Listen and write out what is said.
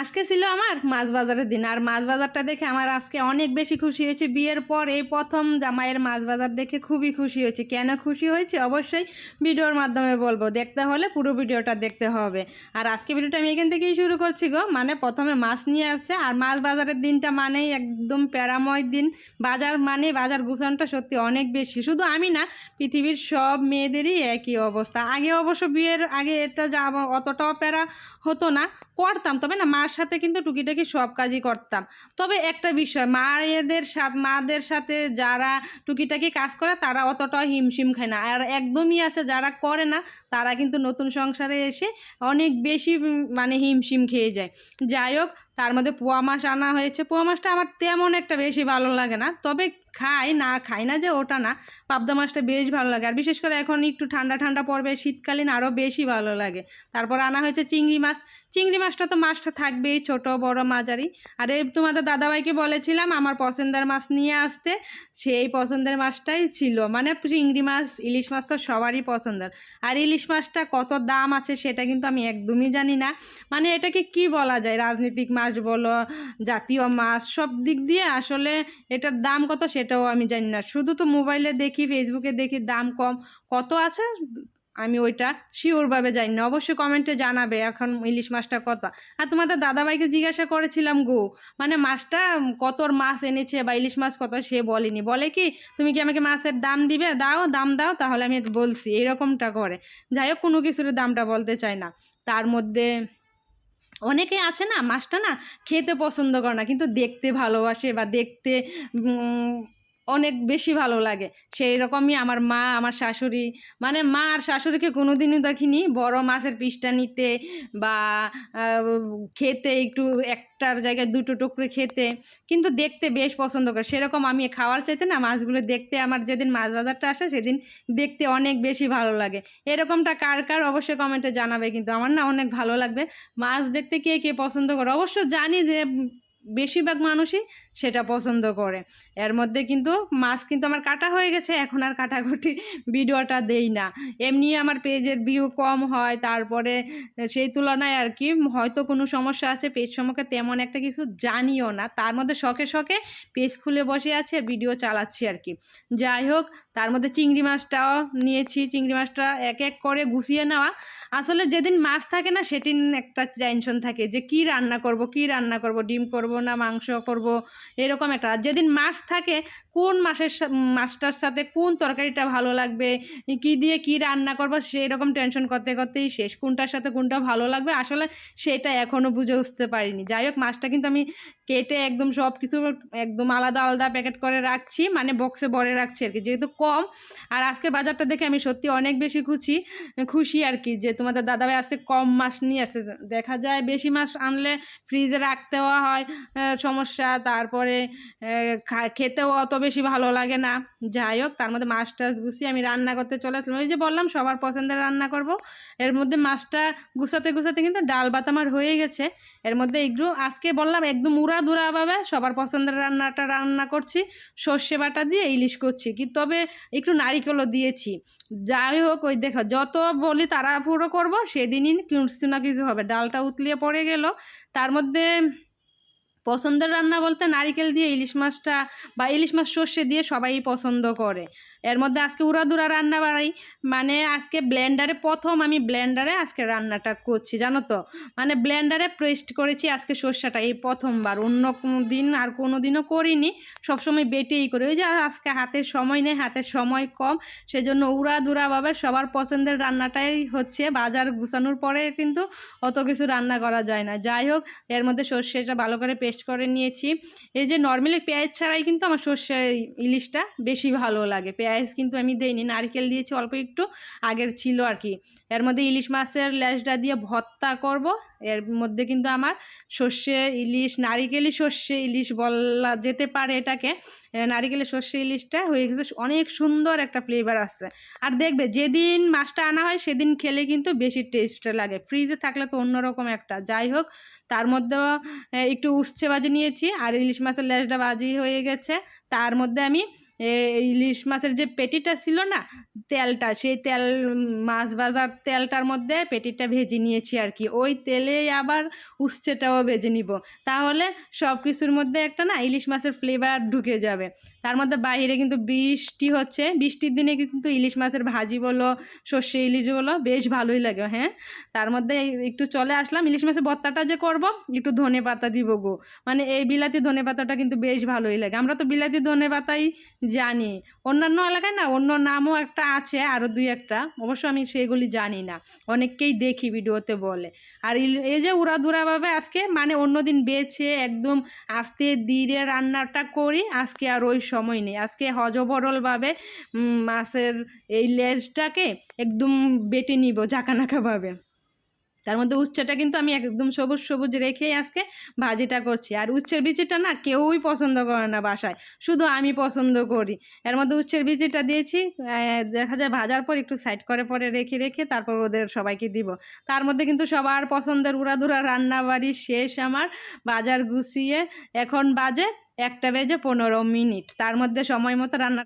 আজকে ছিল আমার মাছ বাজারের দিন। আর মাছ বাজারটা দেখে আমার আজকে অনেক বেশি খুশি হয়েছে। বিয়ের পর এই প্রথম জামাইয়ের মাছ বাজার দেখে খুবই খুশি হয়েছে। কেন খুশি হয়েছে? অবশ্যই ভিডিওর মাধ্যমে বলব। দেখতে হলে পুরো ভিডিওটা দেখতে হবে। আর আজকে ভিডিওটা আমি এখান থেকেই শুরু করছি গো। মানে প্রথমে মাছ নিয়ে আসছে। আর মাছ বাজারের দিনটা মানেই একদম প্যারাময় দিন। বাজার মানে বাজার গুছানোটা সত্যি অনেক বেশি। শুধু আমি না, পৃথিবীর সব মেয়েদেরই একই অবস্থা। আগে অবশ্য বিয়ের আগে এটা যা অতটাও প্যারা হতো না, করতাম। তবে না মার সাথে কিন্তু টুকিটাকি সব কাজই করতাম। তবে একটা বিষয়, মায়েদের সাথে, মাদের সাথে যারা টুকিটাকি কাজ করে তারা অতটাও হিমশিম খায় না। আর একদমই আছে, যারা করে না তারা কিন্তু নতুন সংসারে এসে অনেক বেশি মানে হিমশিম খেয়ে যায়। যাই হোক, তার মধ্যে পোয়া মাছ আনা হয়েছে। পোয়া মাছটা আমার তেমন একটা বেশি ভালো লাগে না, তবে খাই, না খাই না যে ওটা না, পাবদা মাছটা বেশ ভালো লাগে। আর বিশেষ করে এখন একটু ঠান্ডা ঠান্ডা পড়বে, শীতকালীন আরও বেশি ভালো লাগে। তারপর আনা হয়েছে চিংড়ি মাছ। চিংড়ি মাছটা তো মাছটা থাকবেই ছোট বড় মাঝারি। আর এই তোমাদের দাদাভাইকে বলেছিলাম আমার পছন্দের মাছ নিয়ে আসতে। সেই পছন্দের মাছটাই ছিল। মানে চিংড়ি মাছ, ইলিশ মাছ তো সবারই পছন্দের। আর ইলিশ মাছটা কত দাম আছে সেটা কিন্তু আমি একদমই জানি না। মানে এটাকে কি বলা যায়? রাজনৈতিক মাছ বলো, জাতীয় মাছ, সব দিক দিয়ে আসলে এটার দাম কত সেটাও আমি জানি না। শুধু তো মোবাইলে দেখি ফেসবুকে দেখি দাম কম। কত আছে? আমি ওইটা শিওরভাবে জানি না অবশ্যই কমেন্টে জানাবে এখন ইলিশ মাছটা কত। আর তোমাদের দাদাভাইকে জিজ্ঞাসা করেছিলাম গো মানে মাছটা কতর মাছ এনেছে বা ইলিশ মাছ কত সে বলেনি। বলে কি, তুমি কি আমাকে মাছের দাম দিবে? দাও, দাম দাও, তাহলে আমি বলছি। এরকমটা করে। যাই হোক, কোনো কিছুর দামটা বলতে চায় না। তার মধ্যে অনেকে আছে না, মাছটা না খেতে পছন্দ করে না, কিন্তু দেখতে ভালোবাসে বা দেখতে অনেক বেশি ভালো লাগে। সেই রকমই আমার মা, আমার শাশুড়ি মানে মা আর শাশুড়িকে কোনোদিনই দেখিনি। বড় মাছের পিসটা নিতে বা খেতে একটু একটার জায়গায় দুটো টুকরো খেতে, কিন্তু দেখতে বেশ পছন্দ করে। সেরকম আমি খাওয়ার চাইতে না মাছগুলো দেখতে আমার যেদিন মাছ বাজারটা আসে সেদিন দেখতে অনেক বেশি ভালো লাগে। এরকমটা কার কার অবশ্যই কমেন্টে জানাবে, কিন্তু আমার না অনেক ভালো লাগবে। মাছ দেখতে কে কে পছন্দ করে? অবশ্য জানি যে বেশিরভাগ মানুষই সেটা পছন্দ করে। এর মধ্যে কিন্তু মাছ কিন্তু আমার কাটা হয়ে গেছে, এখন আর কাটাকুটি ভিডিওটা দেই না। এমনি আমার পেজের ভিউ কম হয়, তারপরে সেই তুলনায় আর কি হয়তো কোনো সমস্যা আছে, পেজ সম্পর্কে তেমন একটা কিছু জানিও না। তার মধ্যে শখে শখে পেজ খুলে বসে আছে, ভিডিও চালাচ্ছি আর কি। যাই হোক তার মধ্যে চিংড়ি মাছটাও নিয়েছি। চিংড়ি মাছটা এক এক করে গুছিয়ে নেওয়া। আসলে যেদিন মাছ থাকে না, সেদিন একটা টেনশন থাকে যে কি রান্না করব, কি রান্না করব, ডিম করব না, মাংস করব, এরকম একটা। যেদিন মাছ থাকে, কোন মাছের মাছটার সাথে কোন তরকারিটা ভালো লাগবে, কি দিয়ে কি রান্না করব সেই রকম টেনশন করতে করতেই শেষ। কোনটার সাথে কোনটা ভালো লাগবে, আসলে সেটা এখনও বুঝে উঠতে পারিনি। যাই হোক, মাছটা কিন্তু আমি কেটে একদম সব কিছু একদম আলাদা আলাদা প্যাকেট করে রাখছি। মানে বক্সে ভরে রাখছি আর কি। যেহেতু কম। আর আজকের বাজারটা দেখে আমি সত্যি অনেক বেশি খুশি খুশি আর কি যে তোমাদের দাদাভাই আজকে কম মাছ নিয়ে আসছে। দেখা যায় বেশি মাছ আনলে ফ্রিজে রাখতেও হয় সমস্যা। তারপরে খেতেও অত বেশি ভালো লাগে না। যাই হোক, তার মধ্যে মাছ টাছ গুছিয়ে আমি রান্না করতে চলে আসলাম। ওই যে বললাম, সবার পছন্দের রান্না করব। এর মধ্যে মাছটা গুছাতে গুছাতে কিন্তু ডাল ভাত আমার হয়ে গেছে। এর মধ্যে একটু, আজকে বললাম একদম উড়া দুরাভাবে সবার পছন্দের রান্নাটা রান্না করছি। সর্ষে বাটা দিয়ে ইলিশ করছি কি? তবে একটু নারিকেলও দিয়েছি। যাই হোক, ওই দেখো, যত বলি তারা পুরো করব, সেদিনই কিছু না কিছু হবে। ডালটা উতলিয়ে পড়ে গেল। তার মধ্যে পছন্দের রান্না বলতে নারিকেল দিয়ে ইলিশ মাছটা বা ইলিশ মাছ সর্ষে দিয়ে সবাই পছন্দ করে। এর মধ্যে আজকে উড়াদুরা রান্না বাড়াই। মানে আজকে ব্লেন্ডারে প্রথম আমি ব্লেন্ডারে আজকে রান্নাটা করছি, জানো তো? মানে ব্লেন্ডারে পেস্ট করেছি আজকে সর্ষেটা, এই প্রথমবার। অন্য কোনো দিন আর কোনো দিনও করিনি, সবসময় বেটেই করি। ওই যে আজকে হাতের সময় নেই, হাতের সময় কম, সেজন্য উড়া দুরাভাবে সবার পছন্দের রান্নাটাই হচ্ছে বাজার গুছানোর পরে কিন্তু অত কিছু রান্না করা যায় না। যাই হোক, এর মধ্যে সর্ষেটা ভালো করে পেস্ট করে নিয়েছি। এই যে নর্মালি পেঁয়াজ ছাড়াই কিন্তু আমার সর্ষে ইলিশটা বেশি ভালো লাগে। পেঁয়াজ কিন্তু আমি দেইনি নারকেল দিয়েছি অল্প একটু আগের ছিল আর কি এর মধ্যে ইলিশ মাছের লেজটা দিয়ে ভর্তা করব এর মধ্যে কিন্তু আমার সর্ষে ইলিশ নারিকেলি সর্ষে ইলিশ বলা যেতে পারে এটাকে। নারিকেলের সর্ষে ইলিশটা হয়ে গেছে অনেক সুন্দর একটা ফ্লেভার আসছে। আর দেখবে যেদিন মাছটা আনা হয় সেদিন খেলে কিন্তু বেশি টেস্ট লাগে। ফ্রিজে থাকলে তো অন্যরকম একটা। যাই হোক তার মধ্যেও এ, একটু উচ্ছে ভাজি নিয়েছি আর ইলিশ মাছের লেজটা বাজি হয়ে গেছে। তার মধ্যে আমি ইলিশ মাছের যে পেটিটা ছিল না, তেলটা, সেই তেল মাছ ভাজার তেলটার মধ্যে পেটিটা ভেজে নিয়েছি আর কি। ওই তেলেই আবার উচ্ছেটাও ভেজে নিব। তাহলে সব কিছুর মধ্যে একটা না ইলিশ মাছের ফ্লেভার ঢুকে যাবে। তার মধ্যে বাইরে কিন্তু বৃষ্টি হচ্ছে। বৃষ্টির দিনে কিন্তু ইলিশ মাছের ভাজি বলো, সর্ষে ইলিশ বলো, বেশ ভালোই লাগে হ্যাঁ? তার মধ্যে একটু চলে আসলাম। ইলিশ মাছের ভর্তাটা যে করব, একটু ধনে পাতা দিব গো। মানে এই বিলাতি ধনে পাতাটা কিন্তু বেশ ভালোই লাগে। আমরা তো বিলাতি ধনে পাতাই জানি। অন্যান্য এলাকায় না অন্য নামও একটা আছে আরও দুই একটা। অবশ্য আমি সেগুলি জানি না। অনেককেই দেখি ভিডিওতে বলে। আর এই যে উড়াধুরাভাবে আজকে মানে অন্যদিন বেছে একদম আস্তে ধীরে রান্নাটা করি, আজকে আর ওই সময় নেই। আজকে হজবরলভাবে মাছের এই লেজটাকে একদম বেটে নিব ঝাঁকানাকাভাবে তার মধ্যে উচ্ছেটা কিন্তু আমি একদম সবুজ সবুজ রেখেই আজকে ভাজিটা করছি। আর উচ্ছের বিচিটা না কেউই পছন্দ করে না বাসায়, শুধু আমি পছন্দ করি। এর মধ্যে উচ্ছের বিচিটা দিয়েছি দেখা যায় ভাজার পর একটু সাইড করে পরে রেখে রেখে তারপর ওদের সবাইকে দিব। তার মধ্যে কিন্তু সবার পছন্দের উড়াধুরা রান্না বাড়ি শেষ আমার, বাজার গুছিয়ে এখন বাজে একটা বেজে পনেরো মিনিট। তার মধ্যে সময় মতো রান্না